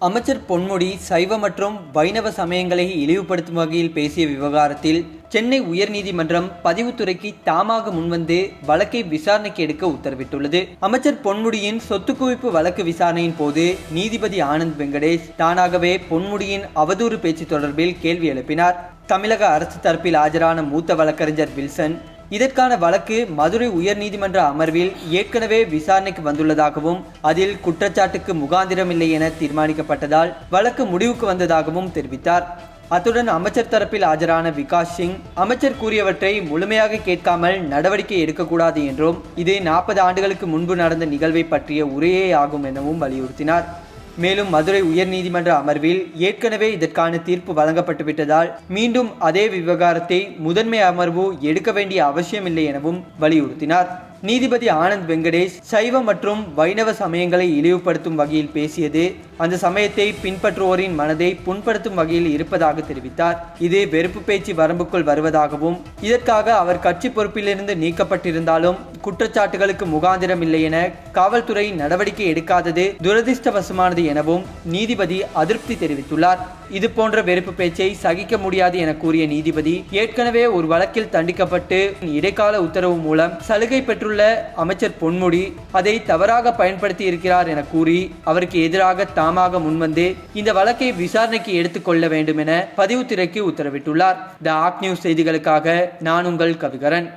அமைச்சர் பொன்முடி சைவ மற்றும் வைணவ சமயங்களை இழிவுபடுத்தும் வகையில் பேசிய விவகாரத்தில் சென்னை உயர்நீதிமன்றம் பதிவுத்துறைக்கு தாமாக முன்வந்து வழக்கை விசாரணைக்கு எடுக்க உத்தரவிட்டுள்ளது. அமைச்சர் பொன்முடியின் சொத்து குவிப்பு வழக்கு விசாரணையின் போது நீதிபதி ஆனந்த் வெங்கடேஷ் தானாகவே பொன்முடியின் அவதூறு பேச்சு தொடர்பில் கேள்வி எழுப்பினார். தமிழக அரசு தரப்பில் ஆஜரான மூத்த வழக்கறிஞர் வில்சன் இதற்கான வழக்கு மதுரை உயர்நீதிமன்ற அமர்வில் ஏற்கனவே விசாரணைக்கு வந்துள்ளதாகவும் அதில் குற்றச்சாட்டுக்கு முகாந்திரமில்லை என தீர்மானிக்கப்பட்டதால் வழக்கு முடிவுக்கு வந்ததாகவும் தெரிவித்தார். அத்துடன் அமைச்சர் தரப்பில் ஆஜரான விகாஷ் சிங் அமைச்சர் கூறியவற்றை முழுமையாக கேட்காமல் நடவடிக்கை எடுக்கக்கூடாது என்றும் இது நாற்பது ஆண்டுகளுக்கு முன்பு நடந்த நிகழ்வை பற்றிய உரையே ஆகும் எனவும் வலியுறுத்தினார். மேலும் மதுரை உயர்நீதிமன்ற அமர்வில் ஏற்கனவே இதற்கான தீர்ப்பு வழங்கப்பட்டு விட்டதால் மீண்டும் அதே விவகாரத்தை முதன்மை அமர்வு எடுக்க வேண்டிய அவசியமில்லை எனவும் வலியுறுத்தினார். நீதிபதி ஆனந்த் வெங்கடேஷ் சைவ மற்றும் வைணவ சமயங்களை இழிவுபடுத்தும் வகையில் பேசியது. அந்த சமயத்தை பின்பற்றுவோரின் மனதை புண்படுத்தும் வகையில் இருப்பதாக தெரிவித்தார். இது வெறுப்பு பேச்சு வரம்புக்குள் வருவதாகவும் இதற்காக அவர் கட்சி பொறுப்பிலிருந்து நீக்கப்பட்டிருந்தாலும் குற்றச்சாட்டுகளுக்கு முகாந்திரம் இல்லை என காவல்துறை நடவடிக்கை எடுக்காதது துரதிர்ஷ்டவசமானது எனவும் நீதிபதி அதிருப்தி தெரிவித்துள்ளார். இது போன்ற வெறுப்பு பேச்சை சகிக்க முடியாது என கூறிய நீதிபதி ஏற்கனவே ஒரு வழக்கில் தண்டிக்கப்பட்டு இடைக்கால உத்தரவு மூலம் சலுகை பெற்றுள்ள அமைச்சர் பொன்முடி அதை தவறாக பயன்படுத்தி இருக்கிறார் என கூறி அவருக்கு எதிராக தாமாக முன்வந்து இந்த வழக்கை விசாரணைக்கு எடுத்துக்கொள்ள வேண்டும் என பதிவுத்துறைக்கு உத்தரவிட்டுள்ளார். த ஆக் நியூஸ் செய்திகளுக்காக நான் உங்கள் கவிகரன்.